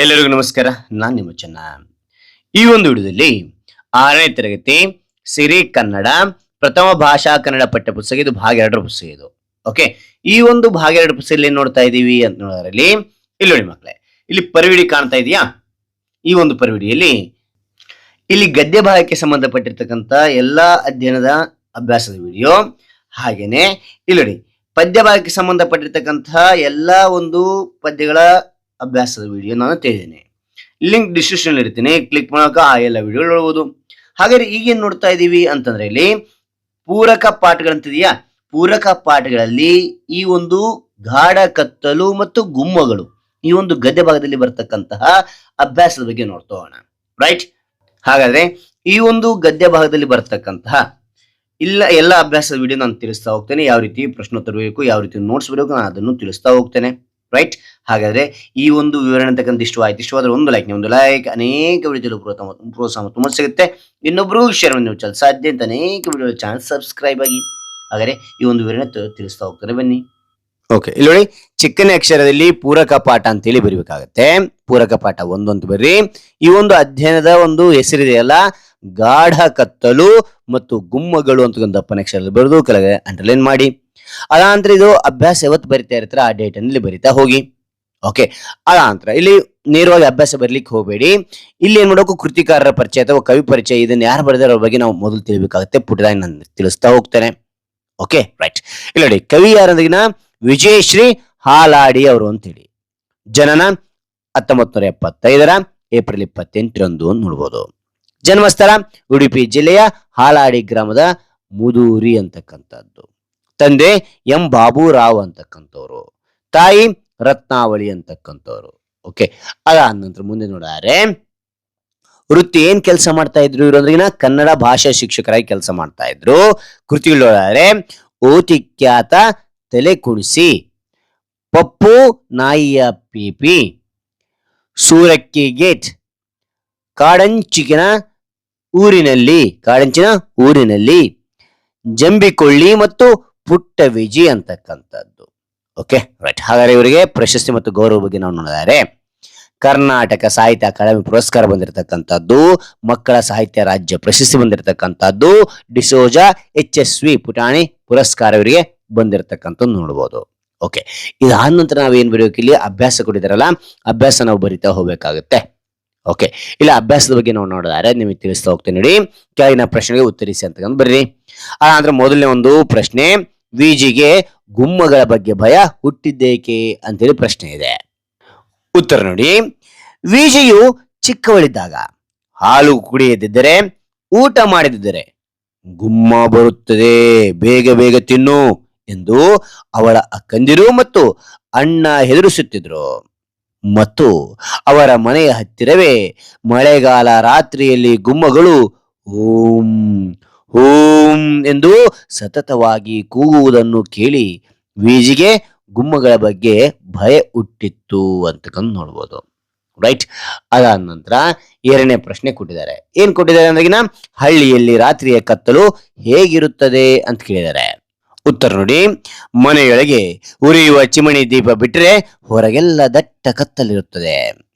ಎಲ್ಲರಿಗೂ ನಮಸ್ಕಾರ. ನಾನು ನಿಮ್ಮ ಚೆನ್ನ. ಈ ಒಂದು ವಿಡಿಯೋದಲ್ಲಿ ಆರನೇ ತರಗತಿ ಸಿರಿ ಕನ್ನಡ ಪ್ರಥಮ ಭಾಷಾ ಕನ್ನಡ ಪಠ್ಯ ಪುಸ್ತಕ, ಇದು ಭಾಗ ಎರಡರ ಪುಸ್ತಕ ಇದು. ಓಕೆ ಈ ಒಂದು ಭಾಗ ಎರಡು ಪುಸ್ತಕದಲ್ಲಿ ಏನ್ ನೋಡ್ತಾ ಇದೀವಿ ಅಂತ ನೋಡೋದ್ರಲ್ಲಿ, ಇಲ್ಲಿ ನೋಡಿ ಮಕ್ಕಳೇ ಇಲ್ಲಿ ಪರಿವಿಡಿ ಕಾಣ್ತಾ ಇದೆಯಾ? ಈ ಒಂದು ಪರಿವಿಡಿಯಲ್ಲಿ ಇಲ್ಲಿ ಗದ್ಯ ಭಾಗಕ್ಕೆ ಸಂಬಂಧಪಟ್ಟಿರ್ತಕ್ಕಂಥ ಎಲ್ಲಾ ಅಧ್ಯಯನದ ಅಭ್ಯಾಸದ ವಿಡಿಯೋ, ಹಾಗೇನೆ ಇಲ್ಲಿ ನೋಡಿ, ಪದ್ಯ ಭಾಗಕ್ಕೆ ಸಂಬಂಧಪಟ್ಟಿರ್ತಕ್ಕಂತಹ ಎಲ್ಲಾ ಒಂದು ಪದ್ಯಗಳ ಅಭ್ಯಾಸದ ವಿಡಿಯೋ ನಾನು ತೆಗೆದೇನೆ ಲಿಂಕ್ ಡಿಸ್ಕ್ರಿಪ್ಷನ್ ಇರ್ತೀನಿ. ಕ್ಲಿಕ್ ಮಾಡೋಕೆ ಆ ಎಲ್ಲ ವಿಡಿಯೋ ನೋಡ್ಬೋದು. ಹಾಗಾದ್ರೆ ಈಗೇನು ನೋಡ್ತಾ ಇದೀವಿ ಅಂತಂದ್ರೆ ಇಲ್ಲಿ ಪೂರಕ ಪಾಠಗಳಂತಿದೆಯಾ? ಪೂರಕ ಪಾಠಗಳಲ್ಲಿ ಈ ಒಂದು ಗಾಢ ಕತ್ತಲು ಮತ್ತು ಗುಮ್ಮಗಳು, ಈ ಒಂದು ಗದ್ಯ ಭಾಗದಲ್ಲಿ ಬರ್ತಕ್ಕಂತಹ ಅಭ್ಯಾಸದ ಬಗ್ಗೆ ನೋಡ್ತಾ ಹೋಗೋಣ ರೈಟ್ ಹಾಗಾದ್ರೆ ಈ ಒಂದು ಗದ್ಯ ಭಾಗದಲ್ಲಿ ಬರ್ತಕ್ಕಂತಹ ಇಲ್ಲ, ಎಲ್ಲ ಅಭ್ಯಾಸದ ವಿಡಿಯೋ ನಾನು ತಿಳಿಸ್ತಾ ಹೋಗ್ತೇನೆ. ಯಾವ ರೀತಿ ಪ್ರಶ್ನೋತ್ತರ ಬೇಕು, ಯಾವ ರೀತಿ ನೋಟ್ಸ್ ಬರಬೇಕು ನಾನು ಅದನ್ನು ತಿಳಿಸ್ತಾ ಹೋಗ್ತೇನೆ. ರೈಟ್ ಹಾಗಾದ್ರೆ ಈ ಒಂದು ವಿವರಣೆ ಅಂತಕ್ಕಂಥ ಇಷ್ಟವಾಯಿತು ಇಷ್ಟವಾದ್ರೆ ಒಂದು ಲೈಕ್ ಒಂದು ಲೈಕ್ ಅನೇಕ ವಿಡಿಯೋದಲ್ಲಿ ಪ್ರೋತ್ಸಾಹ ಪ್ರೋತ್ಸಾಹ ತುಂಬ ಸಿಗುತ್ತೆ. ಇನ್ನೊಬ್ರು ಶೇರ್ ಮಾಡಿ ನೀವು ಸಾಧ್ಯ ಅಂತ ಅನೇಕ ವಿಡಿಯೋ ಚಾನಲ್ ಸಬ್ಸ್ಕ್ರೈಬ್ ಆಗಿ. ಹಾಗಾದ್ರೆ ಈ ಒಂದು ವಿವರಣೆ ತಿಳಿಸ್ತಾ ಹೋಗ್ತಾರೆ ಬನ್ನಿ. ಓಕೆ ಇಲ್ಲಿ ನೋಡಿ, ಚಿಕ್ಕನೇ ಅಕ್ಷರದಲ್ಲಿ ಪೂರಕ ಪಾಠ ಅಂತೇಳಿ ಬರಿಬೇಕಾಗತ್ತೆ. ಪೂರಕ ಪಾಠ ಒಂದೊಂದು ಬರ್ರಿ. ಈ ಒಂದು ಅಧ್ಯಯನದ ಒಂದು ಹೆಸರಿದೆಯಲ್ಲ ಗಾಢ ಕತ್ತಲು ಮತ್ತು ಗುಮ್ಮಗಳು ಅಂತ ಒಂದು ದಪ್ಪನ ಅಕ್ಷರದಲ್ಲಿ ಬರೆದು ಕೆಳಗೆ ಅಂಡರ್ಲೈನ್ ಮಾಡಿ. ಅದಾನಂತರ ಇದು ಅಭ್ಯಾಸ ಯಾವತ್ತು ಬರಿತಾ ಇರ್ತಾರೆ, ಆ ಡೇಟ್ ಅಲ್ಲಿ ಬರಿತಾ ಹೋಗಿ. ಓಕೆ ಅದಾನಂತರ ಇಲ್ಲಿ ನೇರವಾಗಿ ಅಭ್ಯಾಸ ಬರ್ಲಿಕ್ಕೆ ಹೋಗಬೇಡಿ. ಇಲ್ಲಿ ಏನ್ ಮಾಡೋಕು ಕೃತಿಕಾರರ ಪರಿಚಯ ಅಥವಾ ಕವಿ ಪರಿಚಯ, ಇದನ್ನ ಯಾರು ಬರೆದಾರ ಅವ್ರ ಬಗ್ಗೆ ನಾವು ಮೊದಲು ತಿಳಿಬೇಕಾಗುತ್ತೆ. ಪುಟದಾಗ ನಾನು ತಿಳಿಸ್ತಾ ಹೋಗ್ತೇನೆ. ಓಕೆ ರೈಟ್ ಇಲ್ಲಿ ನೋಡಿ, ಕವಿ ಯಾರಂದ್ರಿನ ವಿಜಯಶ್ರೀ ಹಾಲಾಡಿ ಅವರು ಅಂತೇಳಿ. ಜನನ ಹತ್ತೊಂಬತ್ ನೂರ ಎಪ್ಪತ್ತೈದರ ಏಪ್ರಿಲ್ ಇಪ್ಪತ್ತೆಂಟರಂದು ಅಂತ ನೋಡ್ಬೋದು. ಜನ್ಮಸ್ಥಳ, ಉಡುಪಿ ಜಿಲ್ಲೆಯ ಹಾಲಾಡಿ ಗ್ರಾಮದ ಮುದೂರಿ ಅಂತಕ್ಕಂಥದ್ದು. ತಂದೆ ಎಂ ಬಾಬುರಾವ್ ಅಂತಕ್ಕಂಥವ್ರು, ತಾಯಿ ರತ್ನಾವಳಿ ಅಂತಕ್ಕಂಥವ್ರು. ಓಕೆ ಅದಾದ ನಂತರ ಮುಂದೆ ನೋಡಾರೆ ವೃತ್ತಿ ಏನ್ ಕೆಲಸ ಮಾಡ್ತಾ ಇದ್ರು ಇವರು ಅಂದ್ರಿಗಿನ ಕನ್ನಡ ಭಾಷಾ ಶಿಕ್ಷಕರಾಗಿ ಕೆಲಸ ಮಾಡ್ತಾ ಇದ್ರು. ಕೃತಿಗಳು ನೋಡಿದ್ರೆ, ಓತಿಖ್ಯಾತ ತಲೆ ಕುಣಿಸಿ ಪಪ್ಪು ನಾಯಿಯ ಪಿಪಿ ಸೂರಕ್ಕಿ ಗೇಟ್ ಕಾಡಂಚಿಕಿನ ಊರಿನಲ್ಲಿ, ಕಾಡಂಚಿನ ಊರಿನಲ್ಲಿ ಜಂಬಿಕೊಳ್ಳಿ ಮತ್ತು ಪುಟ್ಟ ವಿಜಿ ಅಂತಕ್ಕಂಥದ್ದು. ಓಕೆ ರೈಟ್ ಹಾಗಾದ್ರೆ ಇವರಿಗೆ ಪ್ರಶಸ್ತಿ ಮತ್ತು ಗೌರವ ಬಗ್ಗೆ ನಾವು ನೋಡಿದರೆ, ಕರ್ನಾಟಕ ಸಾಹಿತ್ಯ ಅಕಾಡೆಮಿ ಪುರಸ್ಕಾರ ಬಂದಿರತಕ್ಕಂಥದ್ದು, ಮಕ್ಕಳ ಸಾಹಿತ್ಯ ರಾಜ್ಯ ಪ್ರಶಸ್ತಿ ಬಂದಿರತಕ್ಕಂಥದ್ದು, ಡಿಸೋಜ ಎಚ್ ಎಸ್ ವಿ ಪುಟಾಣಿ ಪುರಸ್ಕಾರ ಇವರಿಗೆ ಬಂದಿರತಕ್ಕಂಥದ್ದು ನೋಡ್ಬೋದು. ಓಕೆ ಇದಾದ ನಂತರ ನಾವೇನ್ ಬರೆಯೋಕೆ ಇಲ್ಲಿ? ಅಭ್ಯಾಸ ಕೊಟ್ಟಿದಾರಲ್ಲ ಅಭ್ಯಾಸ ನಾವು ಬರಿತಾ ಹೋಗ್ಬೇಕಾಗುತ್ತೆ. ಓಕೆ ಇಲ್ಲ, ಅಭ್ಯಾಸದ ಬಗ್ಗೆ ನಾವು ನೋಡಿದ್ರೆ ನಿಮಗೆ ತಿಳಿಸ್ತಾ ಹೋಗ್ತೀನಿ ನೋಡಿ. ಕೆಳಗಿನ ಪ್ರಶ್ನೆಗೆ ಉತ್ತರಿಸಿ ಅಂತ ಬರ್ರಿ. ಅದಾದ್ರೆ ಮೊದಲನೇ ಒಂದು ಪ್ರಶ್ನೆ ವಿಜಿಗೆ ಗುಮ್ಮಗಳ ಬಗ್ಗೆ ಭಯ ಹುಟ್ಟಿದ್ದೇಕೆ ಅಂತೇಳಿ ಪ್ರಶ್ನೆ ಇದೆ. ಉತ್ತರ ನೋಡಿ. ವಿಜಿಯು ಚಿಕ್ಕವಳಿದ್ದಾಗ ಹಾಲು ಕುಡಿಯದಿದ್ದರೆ ಊಟ ಮಾಡದಿದ್ದರೆ ಗುಮ್ಮ ಬರುತ್ತದೆ, ಬೇಗ ಬೇಗ ತಿನ್ನು ಎಂದು ಅವಳ ಅಕ್ಕಂದಿರು ಮತ್ತು ಅಣ್ಣ ಹೆದರಿಸುತ್ತಿದ್ರು. ಮತ್ತು ಅವರ ಮನೆಯ ಹತ್ತಿರವೇ ಮಳೆಗಾಲ ರಾತ್ರಿಯಲ್ಲಿ ಗುಮ್ಮಗಳು ಓಂ ಓಂ ಎಂದು ಸತತವಾಗಿ ಕೂಗುವುದನ್ನು ಕೇಳಿ ವೀಜಿಗೆ ಗುಮ್ಮಗಳ ಬಗ್ಗೆ ಭಯ ಹುಟ್ಟಿತ್ತು ಅಂತಕ್ಕಂದು ನೋಡ್ಬೋದು. ರೈಟ್ ಅದಾದ ನಂತರ ಎರಡನೇ ಪ್ರಶ್ನೆ ಕೊಟ್ಟಿದ್ದಾರೆ. ಏನ್ ಕೊಟ್ಟಿದ್ದಾರೆ ಅಂದ್ರೆ ಹಳ್ಳಿಯಲ್ಲಿ ರಾತ್ರಿಯ ಕತ್ತಲು ಹೇಗಿರುತ್ತದೆ ಅಂತ ಕೇಳಿದ್ದಾರೆ. ಉತ್ತರ ನೋಡಿ. ಮನೆಯೊಳಗೆ ಉರಿಯುವ ಚಿಮಣಿ ದೀಪ ಬಿಟ್ಟರೆ ಹೊರಗೆಲ್ಲ ದಟ್ಟ ಕತ್ತಲಿರುತ್ತದೆ.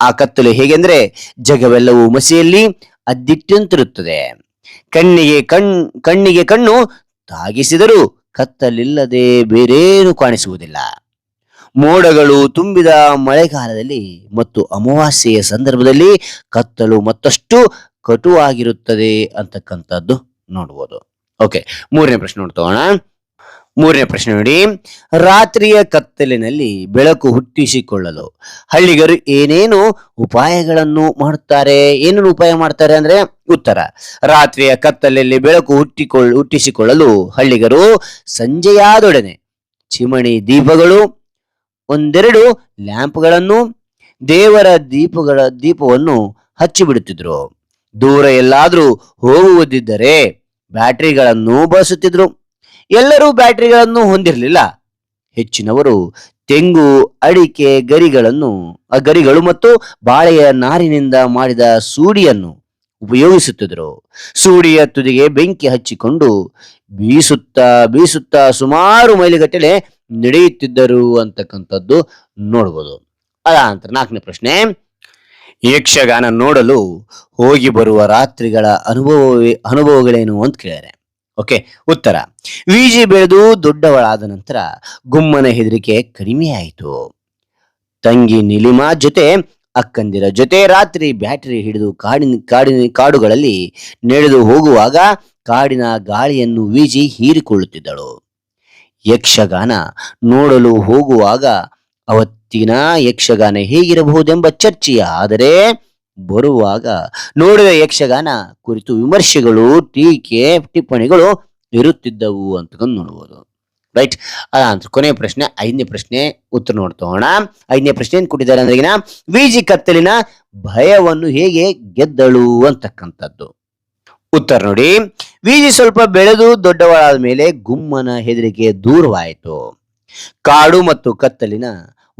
ಆ ಕತ್ತಲು ಹೇಗೆಂದ್ರೆ ಜಗವೆಲ್ಲವೂ ಮಸಿಯಲ್ಲಿ ಅದ್ದಿಟ್ಟಂತಿರುತ್ತದೆ. ಕಣ್ಣಿಗೆ ಕಣ್, ಕಣ್ಣಿಗೆ ಕಣ್ಣು ತಾಗಿಸಿದರೂ ಕತ್ತಲಿಲ್ಲದೆ ಬೇರೇನು ಕಾಣಿಸುವುದಿಲ್ಲ. ಮೋಡಗಳು ತುಂಬಿದ ಮಳೆಗಾಲದಲ್ಲಿ ಮತ್ತು ಅಮಾವಾಸ್ಯೆಯ ಸಂದರ್ಭದಲ್ಲಿ ಕತ್ತಲು ಮತ್ತಷ್ಟು ಕಟುವಾಗಿರುತ್ತದೆ ಅಂತಕ್ಕಂಥದ್ದು ನೋಡ್ಬೋದು. ಓಕೆ ಮೂರನೇ ಪ್ರಶ್ನೆ ನೋಡ್ತೋಣ ಮೂರನೇ ಪ್ರಶ್ನೆ ನೋಡಿ. ರಾತ್ರಿಯ ಕತ್ತಲಿನಲ್ಲಿ ಬೆಳಕು ಹುಟ್ಟಿಸಿಕೊಳ್ಳಲು ಹಳ್ಳಿಗರು ಏನೇನು ಉಪಾಯಗಳನ್ನು ಮಾಡುತ್ತಾರೆ? ಏನೇನು ಉಪಾಯ ಮಾಡ್ತಾರೆ ಅಂದ್ರೆ ಉತ್ತರ. ರಾತ್ರಿಯ ಕತ್ತಲಲ್ಲಿ ಬೆಳಕು ಹುಟ್ಟಿಕೊಳ್ಳ ಹುಟ್ಟಿಸಿಕೊಳ್ಳಲು ಹಳ್ಳಿಗರು ಸಂಜೆಯಾದೊಡನೆ ಚಿಮಣಿ ದೀಪಗಳು, ಒಂದೆರಡು ಲ್ಯಾಂಪ್ಗಳನ್ನು, ದೇವರ ದೀಪಗಳ ದೀಪವನ್ನು ಹಚ್ಚಿಬಿಡುತ್ತಿದ್ರು. ದೂರ ಎಲ್ಲಾದ್ರೂ ಹೋಗುವುದಿದ್ದರೆ ಬ್ಯಾಟರಿಗಳನ್ನು ಬಳಸುತ್ತಿದ್ರು. ಎಲ್ಲರೂ ಬ್ಯಾಟರಿಗಳನ್ನು ಹೊಂದಿರಲಿಲ್ಲ. ಹೆಚ್ಚಿನವರು ತೆಂಗು, ಅಡಿಕೆ, ಗರಿಗಳನ್ನು ಗರಿಗಳು ಮತ್ತು ಬಾಳೆಯ ನಾರಿನಿಂದ ಮಾಡಿದ ಸೂಡಿಯನ್ನು ಉಪಯೋಗಿಸುತ್ತಿದ್ದರು. ಸೂಡಿಯ ತುದಿಗೆ ಬೆಂಕಿ ಹಚ್ಚಿಕೊಂಡು ಬೀಸುತ್ತಾ ಬೀಸುತ್ತಾ ಸುಮಾರು ಮೈಲಿಗಟ್ಟಲೆ ನಡೆಯುತ್ತಿದ್ದರು ಅಂತಕ್ಕಂಥದ್ದು ನೋಡ್ಬೋದು. ಅದ ನಂತರ ನಾಲ್ಕನೇ ಪ್ರಶ್ನೆ ಯಕ್ಷಗಾನ ನೋಡಲು ಹೋಗಿ ಬರುವ ರಾತ್ರಿಗಳ ಅನುಭವವೇ, ಅನುಭವಗಳೇನು ಅಂತ ಕೇಳಿದರೆ ಓಕೆ ಉತ್ತರ. ವಿಜಿ ಬೆಳೆದು ದೊಡ್ಡವಳಾದ ನಂತರ ಗುಮ್ಮನ ಹೆದರಿಕೆ ಕಡಿಮೆಯಾಯಿತು ತಂಗಿ ನಿಲಿಮಾ ಜೊತೆ, ಅಕ್ಕಂದಿರ ಜೊತೆ ರಾತ್ರಿ ಬ್ಯಾಟರಿ ಹಿಡಿದು ಕಾಡಿನ ಕಾಡಿನ, ಕಾಡುಗಳಲ್ಲಿ ನಡೆದು ಹೋಗುವಾಗ ಕಾಡಿನ ಗಾಳಿಯನ್ನು ವೀಜಿ ಹೀರಿಕೊಳ್ಳುತ್ತಿದ್ದಳು. ಯಕ್ಷಗಾನ ನೋಡಲು ಹೋಗುವಾಗ ಅವತ್ತಿನ ಯಕ್ಷಗಾನ ಹೇಗಿರಬಹುದೆಂಬ ಚರ್ಚೆಯ ಆದರೆ ಬರುವಾಗ ನೋಡಿದ ಯಕ್ಷಗಾನ ಕುರಿತು ವಿಮರ್ಶೆಗಳು, ಟೀಕೆ, ಟಿಪ್ಪಣಿಗಳು ಇರುತ್ತಿದ್ದವು ಅಂತ ನೋಡ್ಬೋದು. ರೈಟ್ ಅದಂತ ಕೊನೆಯ ಪ್ರಶ್ನೆ, ಐದನೇ ಪ್ರಶ್ನೆ ಉತ್ತರ ನೋಡ್ತೋಣ ಐದನೇ ಪ್ರಶ್ನೆ ಏನ್ ಕೊಟ್ಟಿದ್ದಾರೆ ಅಂದ್ರೆ ವಿಜಿ ಕತ್ತಲಿನ ಭಯವನ್ನು ಹೇಗೆ ಗೆದ್ದಳು ಅಂತಕ್ಕಂಥದ್ದು. ಉತ್ತರ ನೋಡಿ. ವಿಜಿ ಸ್ವಲ್ಪ ಬೆಳೆದು ದೊಡ್ಡವಳಾದ ಮೇಲೆ ಗುಮ್ಮನ ಹೆದರಿಕೆ ದೂರವಾಯಿತು. ಕಾಡು ಮತ್ತು ಕತ್ತಲಿನ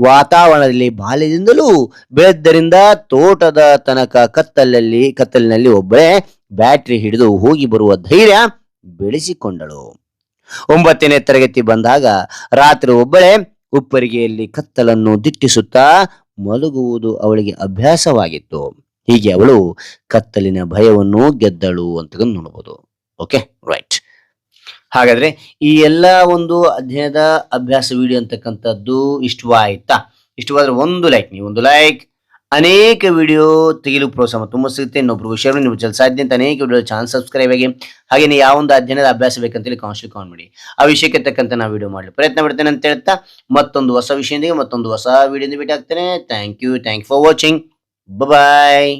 ವಾತಾವರಣದಲ್ಲಿ ಬಾಲ್ಯದಿಂದಲೂ ಬೆಳೆದ್ದರಿಂದ ತೋಟದ ತನಕ ಕತ್ತಲಲ್ಲಿ, ಕತ್ತಲಿನಲ್ಲಿ ಒಬ್ಬಳೇ ಬ್ಯಾಟ್ರಿ ಹಿಡಿದು ಹೋಗಿ ಬರುವ ಧೈರ್ಯ ಬೆಳೆಸಿಕೊಂಡಳು. ಒಂಬತ್ತನೇ ತರಗತಿ ಬಂದಾಗ ರಾತ್ರಿ ಒಬ್ಬಳೇ ಉಪ್ಪರಿಗೆಯಲ್ಲಿ ಕತ್ತಲನ್ನು ದಿಟ್ಟಿಸುತ್ತಾ ಮಲಗುವುದು ಅವಳಿಗೆ ಅಭ್ಯಾಸವಾಗಿತ್ತು. ಹೀಗೆ ಅವಳು ಕತ್ತಲಿನ ಭಯವನ್ನು ಗೆದ್ದಳು ಅಂತ ನೋಡಬಹುದು ಓಕೆ ರೈಟ್ ಹಾಗಾದ್ರೆ ಈ ಎಲ್ಲ ಒಂದು ಅಧ್ಯಯನದ ಅಭ್ಯಾಸ ವಿಡಿಯೋ ಅಂತಕ್ಕಂಥದ್ದು ಇಷ್ಟವಾಯ್ತಾ? ಇಷ್ಟವಾದ್ರೆ ಒಂದು ಲೈಕ್ ನೀವು ಒಂದು ಲೈಕ್ ಅನೇಕ ವಿಡಿಯೋ ತೆಗೆಯಲು ಪ್ರೋತ್ಸಾಹ ತುಂಬ ಸಿಗುತ್ತೆ. ಇನ್ನೊಬ್ಬರು ವಿಷಯಗಳು ನೀವು ಚಲ ಅನೇಕ ವಿಡಿಯೋ ಚಾನಲ್ ಸಬ್ಸ್ಕ್ರೈಬ್ ಆಗಿ ಹಾಗೆ ಯಾವ ಒಂದು ಅಧ್ಯಯನದ ಅಭ್ಯಾಸ ಬೇಕಂತೇಳಿ ಕಾನ್ಸ್ಟ್ಲಿ ಕಾನ್ ಮಾಡಿ. ಆ ವಿಷಯಕ್ಕೆ ತಕ್ಕಂತ ನಾವು ವಿಡಿಯೋ ಮಾಡಲಿ ಪ್ರಯತ್ನ ಪಡ್ತೇನೆ ಅಂತ ಹೇಳ್ತಾ, ಮತ್ತೊಂದು ಹೊಸ ವಿಷಯದೊಂದಿಗೆ ಮತ್ತೊಂದು ಹೊಸ ವಿಡಿಯೋದಿಂದ ಭೇಟಿ ಆಗ್ತೇನೆ thank you thank for watching bye